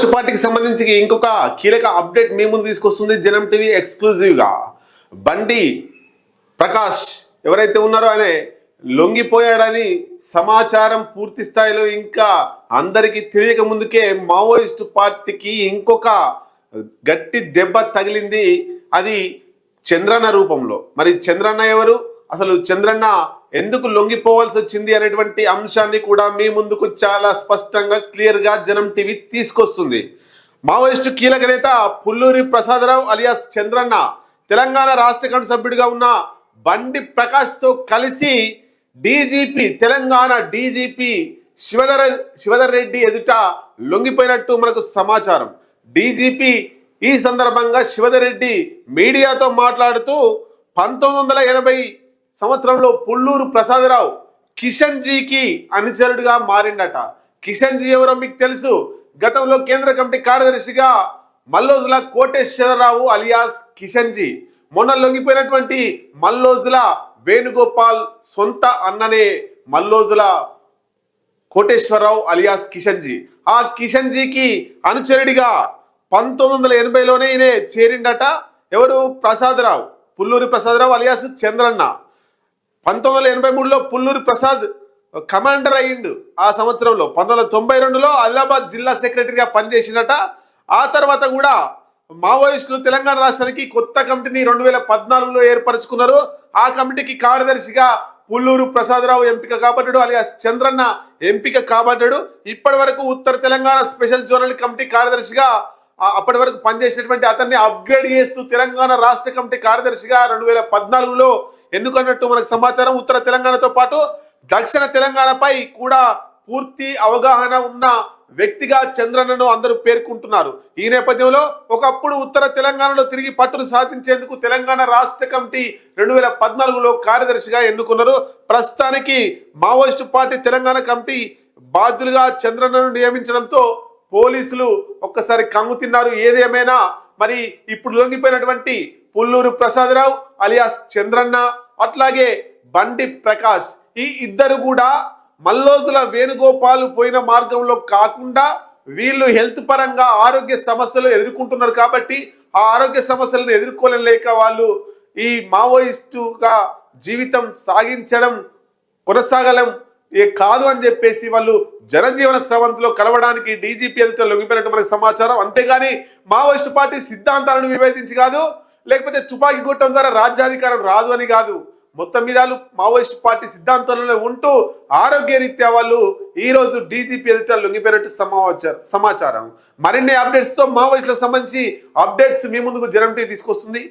Communist పార్టీకి సంబంధించి ఇంకొక కీలక అప్డేట్ మీ ముందు తీసుకొస్తుంది జనం టీవీ ఎక్స్క్లూజివ్గా. బండి ప్రకాష్ ఎవరైతే ఉన్నారో ఆయన లొంగిపోయాడని సమాచారం పూర్తి స్థాయిలో ఇంకా అందరికీ తెలియక ముందుకే మావోయిస్ట్ పార్టీకి ఇంకొక గట్టి దెబ్బ తగిలింది అది చంద్రన్న రూపంలో. మరి చంద్రన్న ఎవరు? అసలు చంద్రన్న ఎందుకు లొంగిపోవాల్సి వచ్చింది అనేటువంటి అంశాన్ని కూడా మీ ముందుకు చాలా స్పష్టంగా క్లియర్గా జనం టీవీ తీసుకొస్తుంది. మావోయిస్టు కీలక నేత పుల్లూరి ప్రసాదరావు అలియాస్ చంద్రన్న తెలంగాణ రాష్ట్ర కమిటీ సభ్యుడిగా ఉన్న బండి ప్రకాష్తో కలిసి డీజీపీ తెలంగాణ డీజీపీ శివధర శివధర్ రెడ్డి ఎదుట లొంగిపోయినట్టు మనకు సమాచారం. డీజీపీ ఈ సందర్భంగా శివధర్ రెడ్డి మీడియాతో మాట్లాడుతూ పంతొమ్మిది వందల ఎనభై సంవత్సరంలో పుల్లూరు ప్రసాదరావు కిషన్ జీకి అనుచరుడిగా మారిండట. కిషన్ జీ ఎవరో మీకు తెలుసు. గతంలో కేంద్ర కమిటీ కార్యదర్శిగా మల్లోజుల కోటేశ్వరరావు అలియాస్ కిషన్ జీ మొన్న లొంగిపోయినటువంటి మల్లోజుల వేణుగోపాల్ సొంత అన్ననే మల్లోజుల కోటేశ్వరరావు అలియాస్ కిషన్ జీ ఆ కిషన్ జీకి అనుచరుడిగా పంతొమ్మిది వందల ఎనభైలోనే ఈయన చేరిండట. ఎవరు? ప్రసాదరావు. పుల్లూరి ప్రసాదరావు అలియాస్ చంద్రన్న. పంతొమ్మిది వందల ఎనభై మూడులో పుల్లూరి ప్రసాద్ కమాండర్ అయ్యిండు. ఆ సంవత్సరంలో పంతొమ్మిది వందల తొంభై రెండులో ఆదిలాబాద్ జిల్లా సెక్రటరీగా పనిచేసినట. ఆ తర్వాత కూడా మావోయిస్టులు తెలంగాణ రాష్ట్రానికి కొత్త కమిటీని రెండు వేల పద్నాలుగులో ఏర్పరచుకున్నారు. ఆ కమిటీకి కార్యదర్శిగా పుల్లూరు ప్రసాదరావు ఎంపిక కాబట్టాడు అలియాస్ చంద్రన్న ఎంపిక కాబట్టాడు ఇప్పటి వరకు ఉత్తర తెలంగాణ స్పెషల్ జోనల్ కమిటీ కార్యదర్శిగా అప్పటి వరకు పనిచేసినటువంటి అతన్ని అప్గ్రేడ్ చేస్తూ తెలంగాణ రాష్ట్ర కమిటీ కార్యదర్శిగా రెండు వేల పద్నాలుగులో ఎన్నుకున్నట్టు మనకు సమాచారం. ఉత్తర తెలంగాణతో పాటు దక్షిణ తెలంగాణపై కూడా పూర్తి అవగాహన ఉన్న వ్యక్తిగా చంద్రన్నను అందరూ పేర్కొంటున్నారు. ఈ నేపథ్యంలో ఒకప్పుడు ఉత్తర తెలంగాణలో తిరిగి పట్టును సాధించేందుకు తెలంగాణ రాష్ట్ర కమిటీ రెండు వేల పద్నాలుగులో కార్యదర్శిగా ఎన్నుకున్నారు. ప్రస్తుతానికి మావోయిస్టు పార్టీ తెలంగాణ కమిటీ బాధ్యులుగా చంద్రన్నను నియమించడంతో పోలీసులు ఒక్కసారి కంగు తిన్నారు. ఏదేమైనా మరి ఇప్పుడు లొంగిపోయినటువంటి పుల్లూరు ప్రసాదరావు అలియాస్ చంద్రన్న అట్లాగే బండి ప్రకాష్ ఈ ఇద్దరు కూడా మల్లోజుల వేణుగోపాల్ పోయిన మార్గంలో కాకుండా వీళ్ళు హెల్త్ పరంగా ఆరోగ్య సమస్యలు ఎదుర్కొంటున్నారు కాబట్టి ఆ ఆరోగ్య సమస్యలను ఎదుర్కోలేక వాళ్ళు ఈ మావోయిస్టుగా జీవితం సాగించడం కొనసాగలం. ఏ కాదు అని చెప్పేసి వాళ్ళు జనజీవన స్రవంతిలో కలవడానికి డీజీపీ ఎదుట లొంగిపోయినట్టు మనకు సమాచారం. అంతేగాని మావోయిస్టు పార్టీ సిద్ధాంతాలను విభేదించి కాదు లేకపోతే తుపాకీ గుట్టం ద్వారా రాజ్యాధికారం రాదు అని కాదు. మొత్తం మీద మావోయిస్ట్ పార్టీ సిద్ధాంతంలోనే ఉంటూ ఆరోగ్య రీత్యా వాళ్ళు ఈ రోజు డీజీపీ ఎదుట లొంగిపోయినట్టు సమాచారం సమాచారం. మరిన్ని అప్డేట్స్తో మావోయిస్టులకు సంబంధించి అప్డేట్స్ మీ ముందుకు జనం తీసుకొస్తుంది.